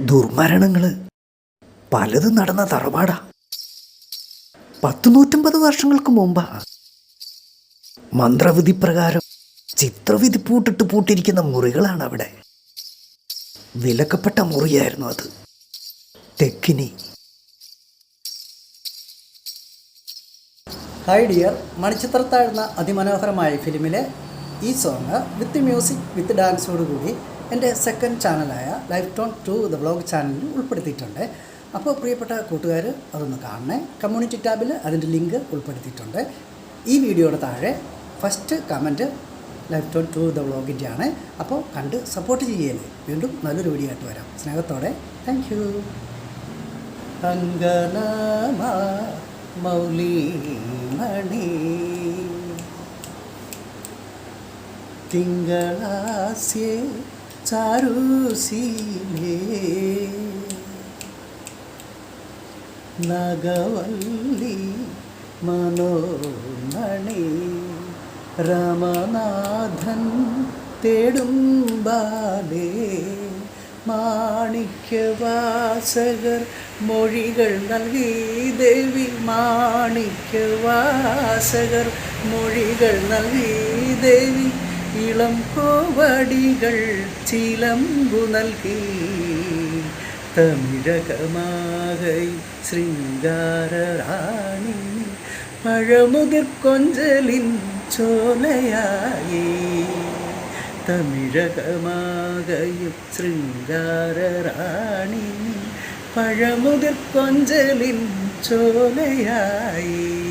ദുർമരണങ്ങൾ പലതും നടന്ന തറവാടാ. പത്ത് നൂറ്റമ്പത് വർഷങ്ങൾക്ക് മുമ്പാ. മന്ത്രവിധി പ്രകാരം ചിത്രവിധി പൂട്ടിട്ട് പൂട്ടിയിരിക്കുന്ന മുറികളാണ് അവിടെ വിലക്കപ്പെട്ട മുറിയായിരുന്നു അത്. തെക്കിനി. ഹായ് ഡിയർ മണിച്ചിത്രത്താഴ്ന്ന അതിമനോഹരമായ ഫിലിമിലെ ഈ സോങ് വിത്ത് മ്യൂസിക് വിത്ത് ഡാൻസോടുകൂടി എന്റെ second ചാനലായ life tone to the vlog ചാനലിൽ ഉൾപ്പെടുത്തിയിട്ടുണ്ട്. അപ്പോൾ പ്രിയപ്പെട്ട കൂട്ടുകാർ അതൊന്ന് കാണണേ. കമ്മ്യൂണിറ്റി ടാബിൽ അതിന്റെ ലിങ്ക് ഉൾപ്പെടുത്തിയിട്ടുണ്ട്. ഈ വീഡിയോയുടെ താഴെ first comment life tone to the വ്ളോഗിന്റെ ആണ്. അപ്പോൾ കണ്ട് സപ്പോർട്ട് ചെയ്യല്ലേ വീണ്ടും നല്ലൊരു വീഡിയോ ആയിട്ട് വരാം. സ്നേഹത്തോടെ താങ്ക് യു അങ്കനമാ മൗലിമണി. തിങ്കളാസ്യേ ചാരുശീലേ നഗവല്ലി മനോമണി രമനാഥൻ തേടുംബാലേ മാണിക്യവാസകർ മൊഴികൾ നൽകി ദേവി മാണിക്യവാസകർ മൊഴികൾ നൽകി ദേവി ഇളം കോവടികൾ ചിലമ്പു നൽകി. തമിഴകമാക ശൃംഗാരറാണി. പഴമുതിർ കൊഞ്ചലിൻ ചോലയായി. തമിഴകമാകയും ശൃംഗാരറാണി. പഴമുതിർ കൊഞ്ചലിൻ ചോലയായി.